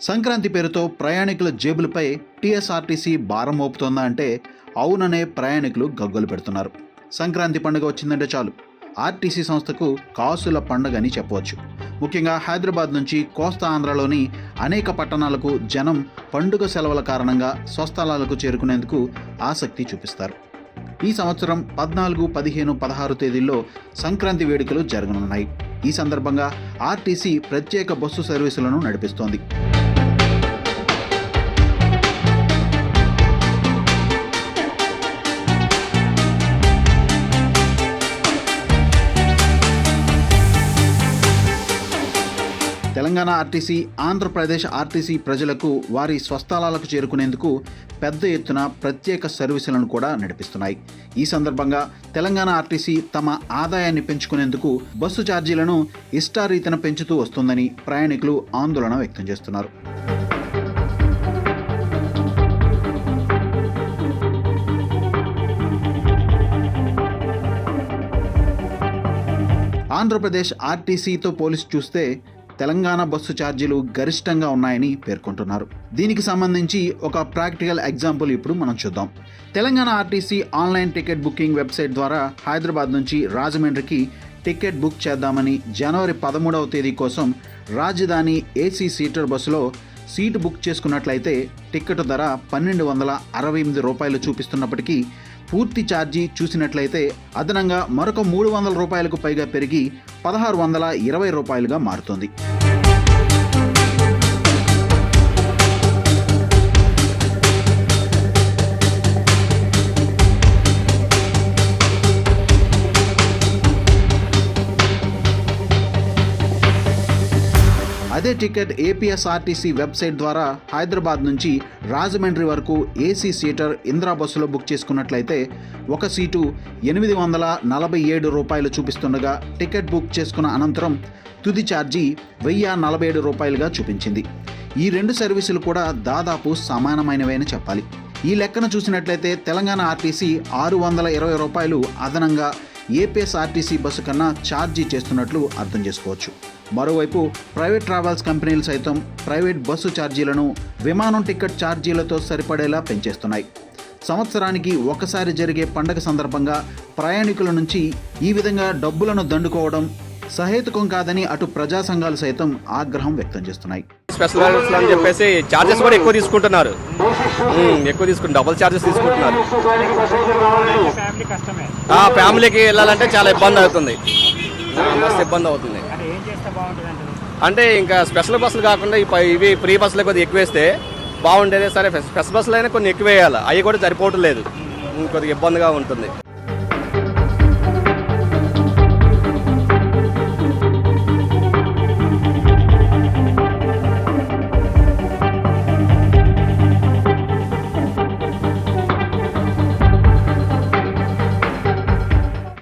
సంక్రాంతి పేరుతో ప్రయాణికుల జేబులపై టీఎస్ఆర్టీసీ భారం మోపుతోందా అంటే అవుననే ప్రయాణికులు గగ్గోలు పెడుతున్నారు. సంక్రాంతి పండుగ వచ్చిందంటే చాలు. ఆర్టీసీ సంస్థకు కాసుల పండుగ అని చెప్పవచ్చు. ముఖ్యంగా హైదరాబాద్ నుంచి కోస్తా ఆంధ్రలోని అనేక పట్టణాలకు జనం పండుగ సెలవుల కారణంగా స్వస్థలాలకు చేరుకునేందుకు ఆసక్తి చూపిస్తారు. ఈ సంవత్సరం పద్నాలుగు పదిహేను పదహారు తేదీల్లో సంక్రాంతి వేడుకలు జరగనున్నాయి. ఈ సందర్భంగా ఆర్టీసీ ప్రత్యేక బస్సు సర్వీసులను నడిపిస్తోంది. తెలంగాణ ఆర్టీసీ ఆంధ్రప్రదేశ్ ఆర్టీసీ ప్రజలకు వారి స్వస్థలాలకు చేరుకునేందుకు పెద్ద ఎత్తున ప్రత్యేక సర్వీసులను కూడా నడిపిస్తున్నాయి. ఈ సందర్భంగా తెలంగాణ ఆర్టీసీ తమ ఆదాయాన్ని పెంచుకునేందుకు బస్సు ఛార్జీలను ఇష్టారీతన పెంచుతూ వస్తుందని ప్రయాణికులు ఆందోళన వ్యక్తం చేస్తున్నారు. ఆంధ్రప్రదేశ్ ఆర్టీసీతో పోలిసి చూస్తే తెలంగాణ బస్సు ఛార్జీలు గరిష్టంగా ఉన్నాయని పేర్కొంటున్నారు. దీనికి సంబంధించి ఒక ప్రాక్టికల్ ఎగ్జాంపుల్ ఇప్పుడు మనం చూద్దాం. Telangana RTC online ticket booking website ద్వారా హైదరాబాద్ నుంచి రాజమండ్రికి టికెట్ బుక్ చేద్దామని జనవరి పదమూడవ తేదీ కోసం రాజధాని ఏసీ సీటర్ బస్సులో సీటు బుక్ చేసుకున్నట్లయితే టికెట్ ధర పన్నెండు వందల అరవై ఎనిమిది రూపాయలు చూపిస్తున్నప్పటికీ పూర్తి ఛార్జీ చూసినట్లయితే అదనంగా మరొక మూడు వందల రూపాయలకు పైగా పెరిగి పదహారు వందల ఇరవై రూపాయలుగా మారుతుంది. అదే టికెట్ ఏపీఎస్ఆర్టీసీ వెబ్సైట్ ద్వారా హైదరాబాద్ నుంచి రాజమండ్రి వరకు ఏసీ సీటర్ ఇందిరా బస్సులో బుక్ చేసుకున్నట్లయితే ఒక సీటు ఎనిమిది వందల నలభై ఏడు రూపాయలు చూపిస్తుండగా టికెట్ బుక్ చేసుకున్న అనంతరం తుది ఛార్జీ వెయ్యి నలభై ఏడు రూపాయలుగా చూపించింది. ఈ రెండు సర్వీసులు కూడా దాదాపు సమానమైనవే అని చెప్పాలి. ఈ లెక్కన చూసినట్లయితే తెలంగాణ ఆర్టీసీ ఆరు వందల ఇరవై రూపాయలు అదనంగా ఏపీఎస్ఆర్టీసీ బస్సు కన్నా ఛార్జీ చేస్తున్నట్లు అర్థం చేసుకోవచ్చు. మరోవైపు ప్రైవేట్ ట్రావెల్స్ కంపెనీలు సైతం ప్రైవేట్ బస్సు ఛార్జీలను విమానం టికెట్ ఛార్జీలతో సరిపడేలా పెంచేస్తున్నాయి. సంవత్సరానికి ఒకసారి జరిగే పండగ సందర్భంగా ప్రయాణికుల నుంచి ఈ విధంగా డబ్బులను దండుకోవడం సహేతుకం కాదని అటు ప్రజా సంఘాలు సైతం ఆగ్రహం వ్యక్తం చేస్తున్నాయి. స్పెషల్ అని చెప్పేసి చార్జెస్ కూడా ఎక్కువ తీసుకుంటున్నారు. ఉమ్, ఎక్కువ తీసుకుంటారు డబుల్ చార్జెస్ తీసుకుంటున్నారు. ఫ్యామిలీకి వెళ్ళాలంటే చాలా ఇబ్బంది అవుతుంది. మస్తు ఇబ్బంది అవుతుంది. అంటే ఇంకా స్పెషల్ బస్సులు కాకుండా ఇవి ఫ్రీ బస్సులు కొద్దిగా ఎక్కువ వేస్తే బాగుండేది. సరే స్పెషల్ బస్సులు అయినా కొన్ని ఎక్కువ వేయాలి అవి కూడా సరిపోవట్లేదు. ఉమ్, కొద్దిగా ఇబ్బందిగా ఉంటుంది.